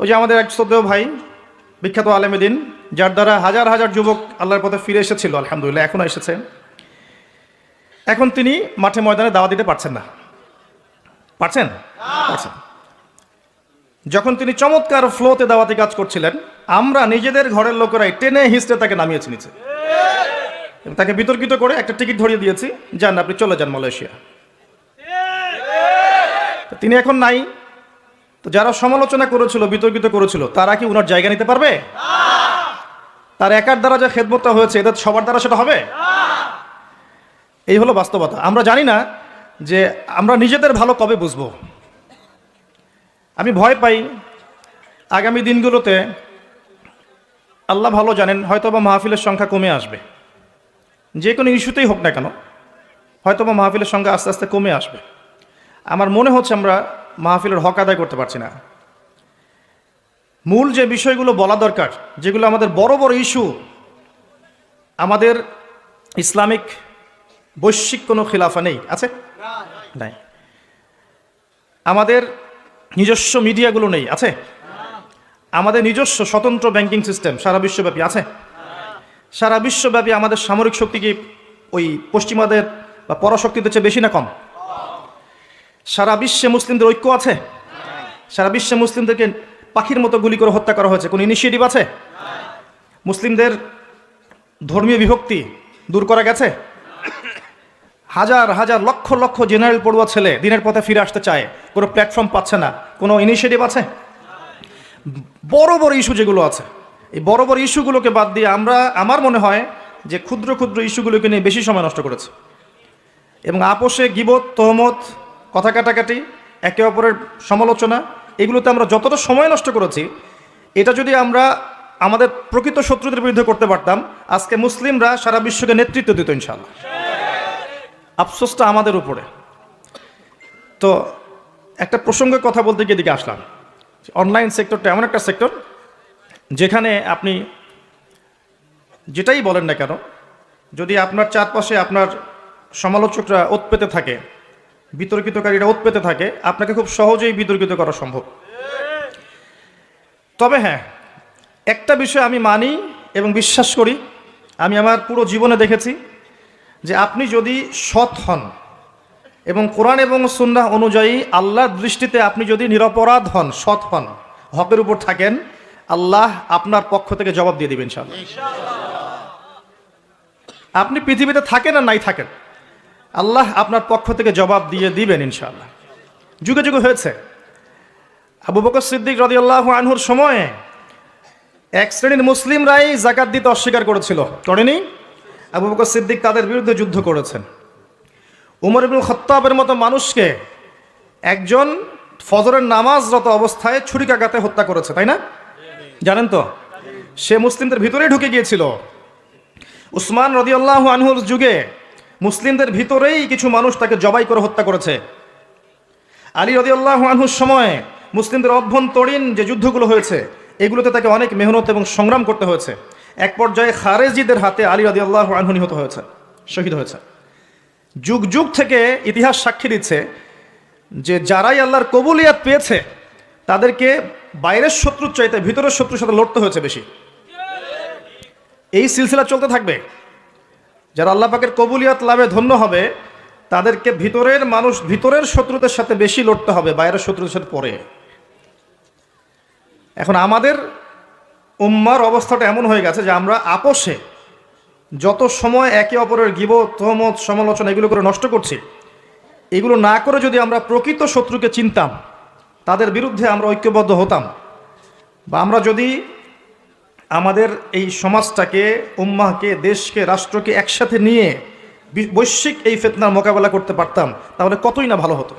ওই যে আমাদের এক শ্রদ্ধেয় ভাই, বিখ্যাত আলেমেদিন যার দ্বারা হাজার হাজার যুবক আল্লাহর পথে ফিরে এসেছিল, আলহামদুলিল্লাহ এখনও এসেছে। এখন তিনি মাঠে ময়দানে দাওয়া দিতে পারছেন না। পারছেন? পারছেন। যখন তিনি চমৎকার ফ্লোতে দাওয়াতি কাজ করছিলেন, আমরা নিজেদের ঘরের লোকেরাই টেনে হিস্টে তাকে নামিয়েছি নিচে। তাকে বিতর্কিত করে একটা টিকিট ধরিয়ে দিয়েছি, যান আপনি চলে যান মালয়েশিয়া। তিনি এখন নাই তো যারা সমালোচনা করেছিল, বিতর্কিত করেছিল, তারা কি ওনার জায়গা নিতে পারবে? তার একার দ্বারা যে খেদমতটা হয়েছে এটা সবার দ্বারা সেটা হবে? এই হলো বাস্তবতা। আমরা জানি না যে আমরা নিজেদের ভালো কবে বুঝব। আমি ভয় পাই আগামী দিনগুলোতে আল্লাহ ভালো জানেন হয়তো বা মাহফিলের সংখ্যা কমে আসবে। যে কোনো ইস্যুতেই হোক না কেন হয়তো বা মাহফিলের সংখ্যা আস্তে আস্তে কমে আসবে। আমার মনে হচ্ছে আমরা মাহফিলের হক আদায় করতে পারছি না। মূল যে বিষয়গুলো বলা দরকার, যেগুলো আমাদের বড় বড় ইস্যু, আমাদের ইসলামিক বৈশ্বিক কোনো খিলাফা নেই। আছে? নাই। আমাদের নিজস্ব মিডিয়াগুলো নেই। আছে? আমাদের নিজস্ব স্বতন্ত্র ব্যাংকিং সিস্টেম সারা বিশ্বব্যাপী। আছে? সারা বিশ্বব্যাপী আমাদের সামরিক শক্তি কি ওই পশ্চিমাদের বা পরাশক্তিদের চেয়ে বেশি না কম? সারা বিশ্বে মুসলিমদের ঐক্য আছে? সারা বিশ্বে মুসলিমদেরকে পাখির মতো গুলি করে হত্যা করা হয়েছে। কোনো ইনিশিয়েটিভ আছে? মুসলিমদের ধর্মীয় বিভক্তি দূর করা গেছে? হাজার হাজার, লক্ষ লক্ষ জেনারেল পড়ুয়া ছেলে দিনের পথে ফিরে আসতে চায়। কোনো প্ল্যাটফর্ম পাচ্ছে না। কোনো ইনিশিয়েটিভ আছে? বড় বড় ইস্যু যেগুলো আছে, এই বড় বড় ইস্যুগুলোকে বাদ দিয়ে আমরা, আমার মনে হয় যে ক্ষুদ্র ক্ষুদ্র ইস্যুগুলোকে নিয়ে বেশি সময় নষ্ট করেছে। এবং আপোষে গিবত, তহমত কথা কাটাকাটি, একে অপরের সমালোচনা, এগুলোতে আমরা যতটা সময় নষ্ট করেছি, এটা যদি আমরা আমাদের প্রকৃত শত্রুদের বিরুদ্ধে করতে পারতাম, আজকে মুসলিমরা সারা বিশ্বকে নেতৃত্ব দিত ইনশাল্লাহ আফসোসটা আমাদের উপরে। তো একটা প্রসঙ্গে কথা বলতে গিয়ে দিকে আসলাম। অনলাইন সেক্টরটা এমন একটা সেক্টর, যেখানে আপনি যেটাই বলেন না কেন, যদি আপনার চারপাশে আপনার সমালোচকরা ওত পেতে থাকে বিতর্কিতকারীরা ওত পেতে থাকে, আপনাকে খুব সহজেই বিতর্কিত করা সম্ভব। তবে হ্যাঁ একটা বিষয় আমি মানি এবং বিশ্বাস করি, আমি আমার পুরো জীবনে দেখেছি যে আপনি যদি সৎ হন এবং কোরআন এবং সুন্নাহ অনুযায়ী আল্লাহর দৃষ্টিতে আপনি যদি নিরপরাধ হন, সৎ হন, হকের উপর থাকেন, আল্লাহ আপনার পক্ষ থেকে জবাব দিয়ে দিবেন ইনশাআল্লাহ। আপনি পৃথিবীতে থাকেন আর নাই থাকেন। আল্লাহ আপনার পক্ষ থেকে জবাব দিয়ে দিবেন ইনশাআল্লাহ। যুগে যুগে হয়েছে। আবু বকর সিদ্দিক রদিয়াল্লাহ আনহুর সময়ে এক শ্রেণির মুসলিমরাই জাকাত দিতে অস্বীকার করেছিল। করেনি? আবু বকর সিদ্দিক তাদের বিরুদ্ধে যুদ্ধ করেছেন। উমর ইবুল খত্তাবের মতো মানুষকে একজন ফজরের নামাজরত অবস্থায় ছুরিকাঘাতে হত্যা করেছে, তাই না? জানেন তো, সে মুসলিমদের ভিতরে ঢুকে গিয়েছিল। উসমান রদিয়াল্লাহ আনহুর যুগে মুসলিমদের ভিতরেই কিছু মানুষ তাকে জবাই করে হত্যা করেছে। আলী রদিয়াল্লাহ আনহুর সময় মুসলিমদের অভ্যন্তরীণ যে যুদ্ধগুলো হয়েছে, এগুলোতে তাকে অনেক মেহনত এবং সংগ্রাম করতে হয়েছে। এক পর্যায়ে খারেজিদের হাতে আলী রদিয়াল্লাহ আনহু নিহত হয়েছে, শহীদ হয়েছে। যুগ যুগ থেকে ইতিহাস সাক্ষী দিচ্ছে যে যারাই আল্লাহর কবুলিয়াত পেয়েছে, তাদেরকে বাইরের শত্রুর চাইতে ভিতরের শত্রুর সাথে লড়তে হয়েছে বেশি। এই সিলসিলা চলতে থাকবে। যারা আল্লাহ পাকের কবুলিয়াত লাভে ধন্য হবে, তাদেরকে ভিতরের মানুষ ভিতরের শত্রুদের সাথে বেশি লড়তে হবে, বাইরের শত্রুদের সাথে পরে। এখন আমাদের উম্মার অবস্থাটা এমন হয়ে গেছে যে আমরা আপোষে যত সময় একে অপরের গিব তহমত, সমালোচনা এগুলো করে নষ্ট করছি, এগুলো না করে যদি আমরা প্রকৃত শত্রুকে চিনতাম, তাদের বিরুদ্ধে আমরা ঐক্যবদ্ধ হতাম, বা আমরা যদি আমাদের এই সমাজটাকে, উম্মাহকে, দেশকে, রাষ্ট্রকে একসাথে নিয়ে বৈশ্বিক এই ফেতনার মোকাবেলা করতে পারতাম, তাহলে কতই না ভালো হতো?